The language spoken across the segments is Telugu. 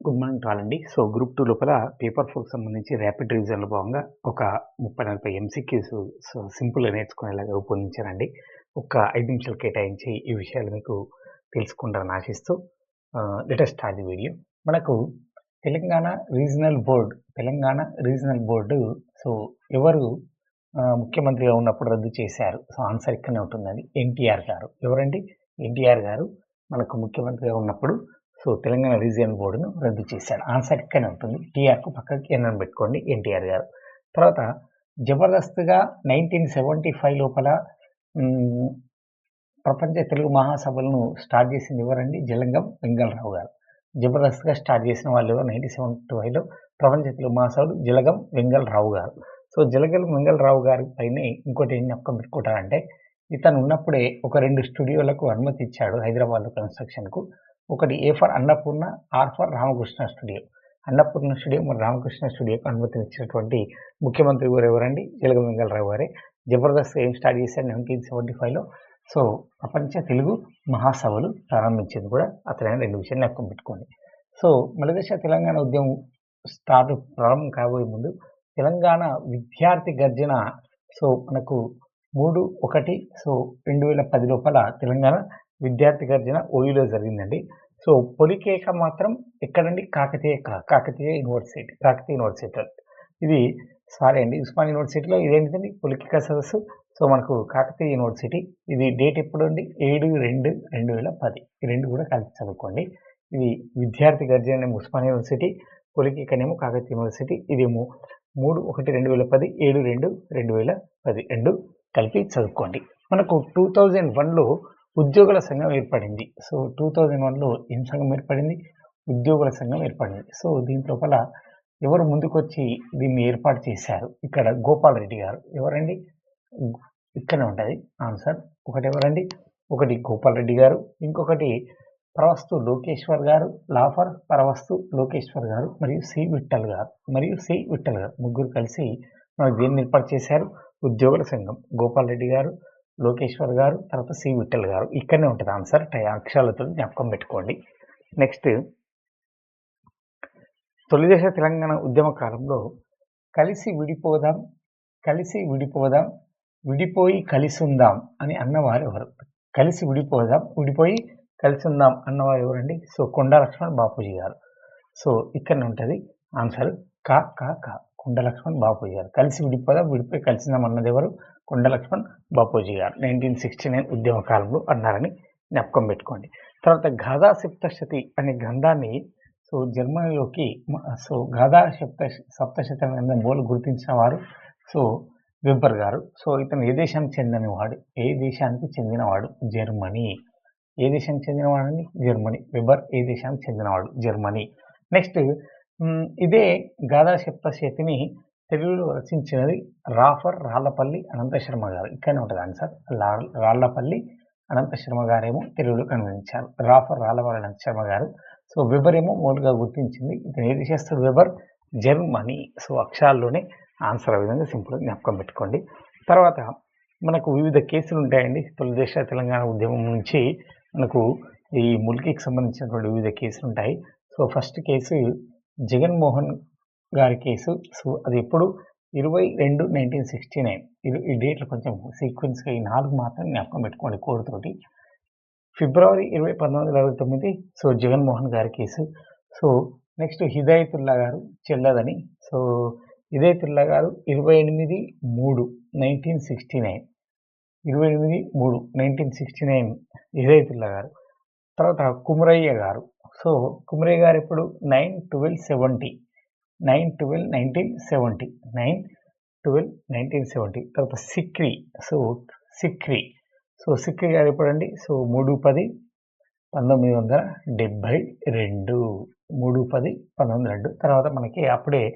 గుడ్ మార్నింగ్ అండి. సో గ్రూప్ టూ లోపల పేపర్ ఫోర్కి సంబంధించి ర్యాపిడ్ రివిజన్లో భాగంగా ఒక ముప్పై నలభై ఎంసీక్యూస్ సో సింపుల్గా నేర్చుకునేలాగా రూపొందించారండి. ఒక ఐదు నిమిషాలు కేటాయించి ఈ విషయాలు మీకు తెలుసుకుంటారని ఆశిస్తూ లేటెస్ట్ స్టార్ట్ ది వీడియో మనకు Telangana regional board Telangana regional board so ఎవరు ముఖ్యమంత్రిగా ఉన్నప్పుడు రద్దు చేశారు. సో ఆన్సర్ ఇక్కడనే ఉంటుందండి. ఎన్టీఆర్ గారు. ఎవరండి? ఎన్టీఆర్ గారు మనకు ముఖ్యమంత్రిగా ఉన్నప్పుడు సో తెలంగాణ రీజియన్ బోర్డును రద్దు చేశాడు. ఆన్సర్ ఇక్కడే ఉంటుంది. టీఆర్కు పక్కకి ఎన్ఎన్ పెట్టుకోండి ఎన్టీఆర్ గారు. తర్వాత జబర్దస్త్గా నైన్టీన్ సెవెంటీ ఫైవ్ లోపల ప్రపంచ తెలుగు మహాసభలను స్టార్ట్ చేసింది ఎవరండి? జలంగం వెంగళరావు గారు. జబర్దస్త్గా స్టార్ట్ చేసిన వాళ్ళు ఎవరు? నైన్టీన్ సెవెంటీ ఫైవ్లో ప్రపంచ తెలుగు మహాసభలు జలగం వెంగళరావు గారు. సో జలగం వెంగళరావు గారి పైన ఇంకోటి ఏం జ్ఞాపకం పెట్టుకుంటారంటే ఇతను ఉన్నప్పుడే ఒక రెండు స్టూడియోలకు అనుమతి ఇచ్చాడు హైదరాబాద్లో కన్స్ట్రక్షన్కు. ఒకటి A for Annapurna R for Ramakrishna studio. Annapurna studio మరి రామకృష్ణ స్టూడియోకి అనుమతిని ఇచ్చినటువంటి ముఖ్యమంత్రి గారు ఎవరండి? జలగం వెంగళరావు గారే. జబర్దస్త్ ఏం స్టార్ట్ చేశారు? నైన్టీన్ సెవెంటీ ఫైవ్లో. సో ప్రపంచ తెలుగు మహాసభలు ప్రారంభించింది కూడా అతనైన రెండు విషయాలు జ్ఞాపకం పెట్టుకోండి. సో మలదేశ తెలంగాణ ఉద్యమం స్టార్ట్ ప్రారంభం కాబోయే ముందు తెలంగాణ విద్యార్థి గర్జన సో మనకు మూడు ఒకటి సో రెండు వేల పది లోపల తెలంగాణ విద్యార్థి గర్జన ఓయూలో జరిగిందండి. సో పొలికేక మాత్రం ఎక్కడండి కాకతీయ కాకతీయ యూనివర్సిటీ కాకతీయ యూనివర్సిటీ. ఇది సారీ అండి ఉస్మాన్ యూనివర్సిటీలో ఇదేంటిదండి? పొలికేక సదస్సు. సో మనకు కాకతీయ యూనివర్సిటీ ఇది డేట్ ఎప్పుడు అండి ఏడు రెండు రెండు వేల పది ఈ రెండు కూడా కలిసి చదువుకోండి. ఇది విద్యార్థి గర్జన ఉస్మాన్ యూనివర్సిటీ పొలికేకనేమో కాకతీయ యూనివర్సిటీ. ఇదేమో మూడు ఒకటి రెండు వేల పది ఏడు రెండు రెండు వేల పది రెండు కలిపి చదువుకోండి. మనకు టూ థౌజండ్ వన్లో ఉద్యోగుల సంఘం ఏర్పడింది. సో టూ థౌజండ్ వన్లో ఏం సంఘం ఏర్పడింది? ఉద్యోగుల సంఘం ఏర్పడింది. సో దీంట్లోపల ఎవరు ముందుకొచ్చి దీన్ని ఏర్పాటు చేశారు? ఇక్కడ గోపాల్ రెడ్డి గారు. ఎవరండి? ఇక్కడనే ఉంటుంది. ఆన్సర్ ఒకటి ఎవరండి? ఒకటి గోపాల్ రెడ్డి గారు. ఇంకొకటి ప్రవస్తు లోకేశ్వర్ గారు లాఫర్ పరవస్తు లోకేశ్వర్ గారు మరియు సి విఠల్ గారు. మరియు సి విఠల్ గారు ముగ్గురు కలిసి మనకు దీన్ని ఏర్పాటు చేశారు. ఉద్యోగుల సంఘం. గోపాల్ రెడ్డి గారు లోకేశ్వర్ గారు తర్వాత సి. విఠల్ గారు. ఇక్కడనే ఉంటుంది ఆన్సర్. టై అక్షరాలతో జ్ఞాపకం పెట్టుకోండి. నెక్స్ట్ తొలిదశ తెలంగాణ ఉద్యమ కాలంలో కలిసి విడిపోదాం కలిసి విడిపోదాం విడిపోయి కలిసి ఉందాం అని అన్నవారు ఎవరు? కలిసి విడిపోదాం విడిపోయి కలిసి ఉందాం అన్నవారు ఎవరండి? సో కొండా లక్ష్మణ్ బాపూజీ గారు. సో ఇక్కడ ఉంటుంది ఆన్సర్. కా కా కా. కొండ లక్ష్మణ్ బాపూజీ గారు. కలిసి విడిపోదాం? విడిపోయి కలిసి ఉందాం ఎవరు? కొండ లక్ష్మణ్ బాపూజీ గారు. నైన్టీన్ సిక్స్టీ నైన్ ఉద్యమ కాలంలో అన్నారని జ్ఞాపకం పెట్టుకోండి. తర్వాత గాదా సప్తశతి అనే గ్రంథాన్ని సో జర్మనీలోకి సో గాదా సప్త సప్తశతి అనే గ్రంథం గుర్తించిన వారు సో వెబ్బర్ గారు. సో ఇతను ఏ దేశానికి చెందినవాడు? ఏ దేశానికి చెందినవాడు? జర్మనీ. ఏ దేశానికి చెందినవాడండి? జర్మనీ. వెబర్ ఏ దేశానికి చెందినవాడు? జర్మనీ. నెక్స్ట్ ఇదే గాథా సప్తశతిని తెలుగులో రచించినది రాఫర్ రాళ్ళపల్లి అనంతశర్మ గారు. ఇక్కడనే ఉంటుంది ఆన్సర్ రాళ్ళపల్లి అనంతశర్మ గారేమో తెలుగులో కనుగొనించారు. రాఫర్ రాళ్ళపల్లి అనంతశర్మ గారు. సో వెబర్ ఏమో మూలుగా గుర్తించింది. ఇతను ఏది చేస్తాడు? వెబర్ జర్మనీ సో అక్షరాల్లోనే ఆన్సర్ ఆ విధంగా సింపుల్గా జ్ఞాపకం పెట్టుకోండి. తర్వాత మనకు వివిధ కేసులు ఉంటాయండి. తొలిదేశ తెలంగాణ ఉద్యమం నుంచి మనకు ఈ ముల్కీకి సంబంధించినటువంటి వివిధ కేసులు ఉంటాయి. సో ఫస్ట్ కేసు జగన్మోహన్ గారి కేసు. సో అది ఎప్పుడు? ఇరవై రెండు నైన్టీన్ సిక్స్టీ నైన్ ఈ డేట్లు కొంచెం సీక్వెన్స్గా ఈ నాలుగు మాత్రం జ్ఞాపకం పెట్టుకోండి కోడ్తోటి ఫిబ్రవరి ఇరవై పంతొమ్మిది వందల అరవై తొమ్మిది. సో జగన్మోహన్ గారి కేసు. సో నెక్స్ట్ హిదాయతుల్లా గారు చెల్లదని. సో హిదాయతుల్లా గారు ఇరవై ఎనిమిది మూడు నైన్టీన్ సిక్స్టీ నైన్ ఇరవై ఎనిమిది మూడు నైన్టీన్ సిక్స్టీ నైన్ హిదాయతుల్లా గారు. తర్వాత కుమరయ్య గారు. సో కుమరి గారు ఇప్పుడు nine twelve seventy. Nine twelve nineteen seventy. Nine twelve nineteen seventy. తర్వాత సిక్రీ. సో సిక్రీ. సో సిక్రీ గారు ఎప్పుడండి? సో మూడు పది పంతొమ్మిది వందల డెబ్భై రెండు. మూడు పది పంతొమ్మిది రెండు. తర్వాత మనకి అప్పుడే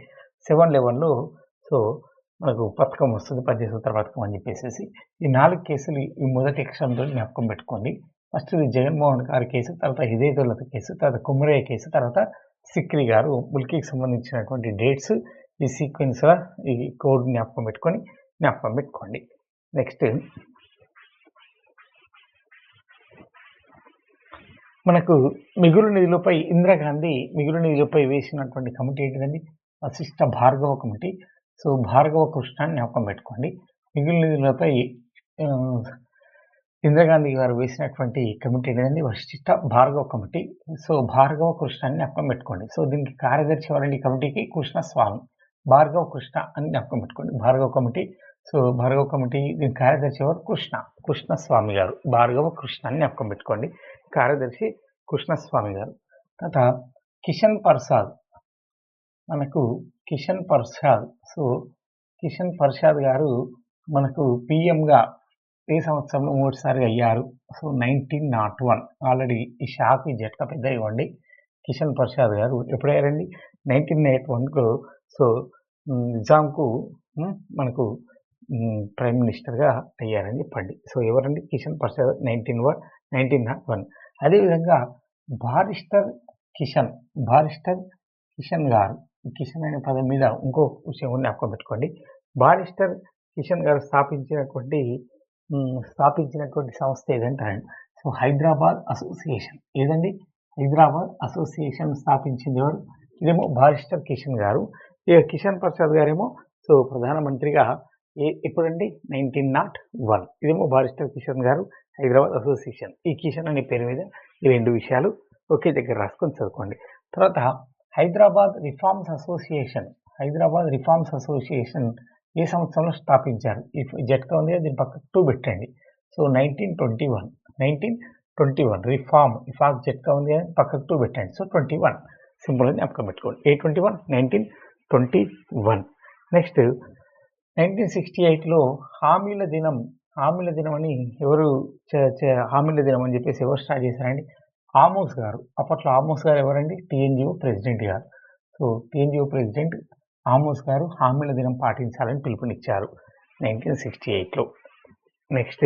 సెవెన్ లెవెన్లో సో మనకు పథకం వస్తుంది పద్దెనిమిది సూత్ర పథకం అని చెప్పేసి ఈ నాలుగు కేసులు ఈ మొదటి అక్షరంతో జ్ఞాపకం పెట్టుకోండి. ఫస్ట్ ఇది జగన్మోహన్ గారి కేసు తర్వాత హిదయతుల్లత కేసు తర్వాత కుమ్మరయ్య కేసు తర్వాత సిక్రి గారు ముల్కీకి సంబంధించినటువంటి డేట్స్ ఈ సీక్వెన్స్గా ఈ కోడ్ జ్ఞాపకం పెట్టుకొని జ్ఞాపకం పెట్టుకోండి. నెక్స్ట్ మనకు మిగులు నిధులపై ఇందిరాగాంధీ మిగులు నిధులపై వేసినటువంటి కమిటీ ఏంటిదండి? వశిష్ట భార్గవ కమిటీ. సో భార్గవ కృష్ణ జ్ఞాపకం పెట్టుకోండి. మిగులు నిధులపై ఇందిరాగాంధీ గారు వేసినటువంటి కమిటీ అనేది వశిష్ట భార్గవ కమిటీ. సో భార్గవ కృష్ణ అని జ్ఞాపకం పెట్టుకోండి. సో దీనికి కార్యదర్శి ఎవరండి కమిటీకి? కృష్ణ స్వామి. భార్గవ కృష్ణ అని జ్ఞాపకం పెట్టుకోండి. Bhargava committee. So Bhargava committee దీని కార్యదర్శి ఎవరు? కృష్ణ. కృష్ణ స్వామి గారు. భార్గవ కృష్ణ అని జ్ఞాపకం పెట్టుకోండి. కార్యదర్శి కృష్ణస్వామి గారు. తర్వాత కిషన్ ప్రసాద్. మనకు కిషన్ ప్రసాద్. సో కిషన్ ప్రసాద్ గారు మనకు పిఎంగా ఏ సంవత్సరంలో మూడుసారి అయ్యారు so nineteen nought one. Already ఈ షాక్ ఈ పెద్ద ఇవ్వండి. కిషన్ ప్రసాద్ గారు ఎప్పుడయ్యారండి? నైన్టీన్ ఎయిట్ వన్కు. సో నిజాంకు మనకు ప్రైమ్ మినిస్టర్గా అయ్యారని చెప్పండి. సో ఎవరండి Kishan Prasad? Nineteen one nineteen nought one. అదేవిధంగా బారిస్టర్ కిషన్ బారిస్టర్ కిషన్ గారు కిషన్ అనే పదం మీద ఇంకో విషయం ఉంది జ్ఞాపకం పెట్టుకోండి. బారిస్టర్ కిషన్ గారు స్థాపించినటువంటి స్థాపించినటువంటి సంస్థ ఏదంటే సో హైదరాబాద్ అసోసియేషన్. ఏదండి? హైదరాబాద్ అసోసియేషన్ స్థాపించింది ఎవరు? ఇదేమో బారిస్టర్ కిషన్ గారు. ఇక కిషన్ ప్రసాద్ గారేమో సో ప్రధానమంత్రిగా ఏ ఎప్పుడండి? Nineteen nought one. ఇదేమో బారిస్టర్ కిషన్ గారు హైదరాబాద్ అసోసియేషన్. ఈ కిషన్ అనే పేరు మీద ఈ రెండు విషయాలు ఒకే దగ్గర రాసుకొని చదువుకోండి. తర్వాత Hyderabad reforms association. Hyderabad reforms association ఏ సంవత్సరంలో స్థాపించారు. ఈ జట్కా ఉంది దీని పక్క టూ పెట్టండి so nineteen twenty one nineteen twenty one reform ఇఫాక్ జట్కా ఉంది అని పక్కకు టూ పెట్టండి సో ట్వంటీ వన్ సింపుల్ అని జ్ఞాపకం పెట్టుకోండి. ఏ twenty one nineteen twenty one. Next nineteen sixty ఎయిట్లో హామీల దినం హామీల దినం అని ఎవరు చే- హామీల దినం అని చెప్పేసి ఎవరు స్టార్ట్ చేశారండి ఆమోస్ గారు. అప్పట్లో ఆమోస్ గారు ఎవరండి? టీఎన్జిఓ ప్రెసిడెంట్ గారు. సో టీఎన్జిఓ ప్రెసిడెంట్ ఆమోస్ గారు హామీల దినం పాటించాలని పిలుపునిచ్చారు. నైన్టీన్ సిక్స్టీ ఎయిట్లో నెక్స్ట్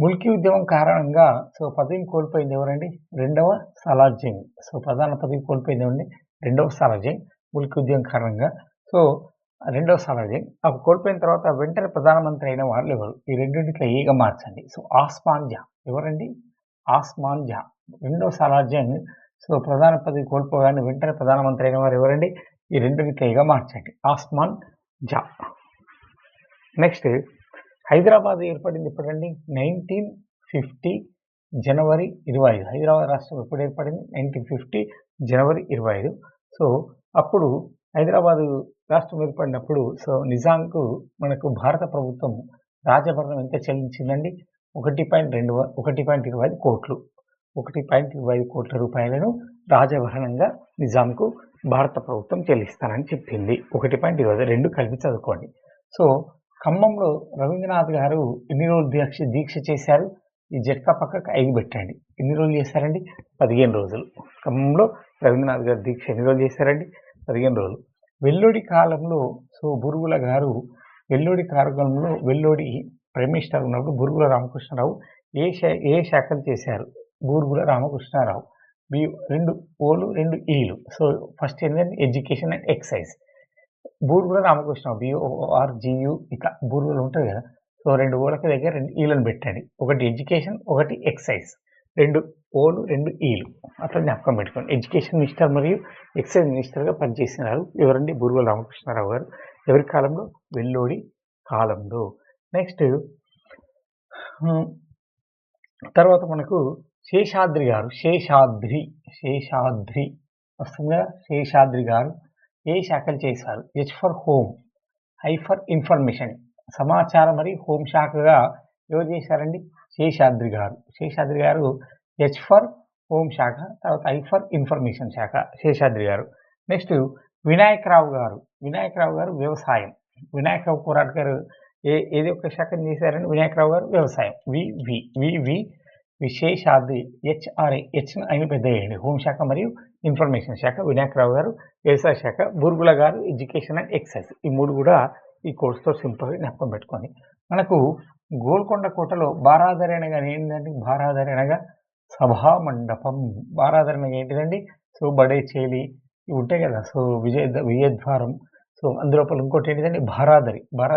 ముల్కీ ఉద్యమం కారణంగా సో పదవిని కోల్పోయింది ఎవరండి? రెండవ సలార్జింగ్ సో ప్రధాన పదవి కోల్పోయింది ఎవరండి? రెండవ సలార్జింగ్ ముల్కీ ఉద్యమం కారణంగా. సో రెండవ సలార్జింగ్ అప్పుడు కోల్పోయిన తర్వాత వెంటనే ప్రధానమంత్రి అయిన వాళ్ళు ఎవరు? ఈ రెండింటిలో ఏగా మార్చండి. సో ఆస్మాన్ జా ఎవరండి? ఆస్మాన్ జా రెండవ సలార్జింగ్ సో ప్రధాన పదవి కోల్పోగానే వెంటనే ప్రధానమంత్రి అయిన వారు ఎవరండి? ఈ రెండు ఏగా మార్చండి. ఆస్మాన్ జా. నెక్స్ట్ హైదరాబాద్ ఏర్పడింది ఎప్పుడండి? నైన్టీన్ ఫిఫ్టీ జనవరి ఇరవై ఐదు. హైదరాబాద్ రాష్ట్రం ఎప్పుడు ఏర్పడింది? నైన్టీన్ ఫిఫ్టీ జనవరి ఇరవై ఐదు. సో అప్పుడు హైదరాబాదు రాష్ట్రం ఏర్పడినప్పుడు సో నిజాంకు మనకు భారత ప్రభుత్వం రాజభరణం ఎంత చెల్లించిందండి? ఒకటి పాయింట్ రెండు ఒకటి పాయింట్ ఇరవై ఐదు కోట్లు. ఒకటి పాయింట్ ఇరవై కోట్ల రూపాయలను రాజభరణంగా నిజాంకు భారత ప్రభుత్వం చెల్లిస్తానని చెప్పింది. ఒకటి పాయింట్ ఇరవై రెండు కలిపి చదువుకోండి. సో ఖమ్మంలో రవీంద్రనాథ్ గారు ఎన్ని రోజులు దీక్ష దీక్ష చేశారు? ఈ జట్కా పక్కకు ఐదు పెట్టండి. ఎన్ని రోజులు చేశారండి? పదిహేను రోజులు. ఖమ్మంలో రవీంద్రనాథ్ గారు దీక్ష ఎన్ని రోజులు చేశారండి? పదిహేను రోజులు. వెల్లుడి కాలంలో సో బురుగుల గారు వెల్లుడి కార్యక్రమంలో వెల్లుడి ప్రైమ్ మినిస్టర్ ఉన్నప్పుడు బురుగుల రామకృష్ణరావు ఏ శా ఏ శాఖలు చేశారు? బూరుగుల రామకృష్ణారావు. బి రెండు ఓలు రెండు ఈలు. సో ఫస్ట్ ఏంటంటే education and excise. Burgula Ramakrishna BOR GU ఇట్లా బూరుగులు ఉంటుంది కదా. సో రెండు ఓలకి దగ్గర రెండు ఈలను పెట్టండి. ఒకటి ఎడ్యుకేషన్ ఒకటి ఎక్సైజ్. రెండు ఓలు రెండు ఈలు. అట్లా జ్ఞాపకం పెట్టుకోండి. ఎడ్యుకేషన్ మినిస్టర్ మరియు ఎక్సైజ్ మినిస్టర్గా పనిచేసినారు ఎవరండి? బూరుగుల రామకృష్ణారావు గారు. ఎవరి కాలంలో? వెల్లోడి కాలంలో. నెక్స్ట్ తర్వాత మనకు శేషాద్రి గారు శేషాద్రి శేషాద్రి వస్తుంది? కదా శేషాద్రి గారు ఏ శాఖలు చేశారు? H for home I for information సమాచారం మరి హోమ్ శాఖగా ఎవరు చేశారండి? శేషాద్రి గారు. శేషాద్రి గారు హెచ్ ఫర్ హోమ్ శాఖ తర్వాత ఐ ఫర్ ఇన్ఫర్మేషన్ శాఖ శేషాద్రి గారు. నెక్స్ట్ వినాయకరావు గారు. వినాయకరావు గారు వ్యవసాయం. వినాయకరావు కోరాట్ గారు ఏ ఏది ఒక శాఖను చేశారండి? వినాయకరావు గారు వ్యవసాయం. వివి వివి విశేషాద్రి హెచ్ఆర్ఏ హెచ్ అయిన పెద్ద వేయండి హోంశాఖ మరియు ఇన్ఫర్మేషన్ శాఖ వినాయకరావు గారు వ్యవసాయ శాఖ బుర్గుల గారు ఎడ్యుకేషన్ అండ్ ఎక్సైజ్ ఈ మూడు కూడా ఈ కోర్సుతో సింపుల్గా జ్ఞాపకం పెట్టుకోండి మనకు గోల్కొండ కోటలో బారాధరణ కానీ ఏంటంటే బారాధరణగా సభా మండపం. బారాధరణ ఏంటిదండి? సో బడే చేలి ఇవి ఉంటాయి కదా. సో విజయ విజయద్వారం. సో అందులోపల ఇంకోటి ఏంటిదండి? బారాదరి. బారా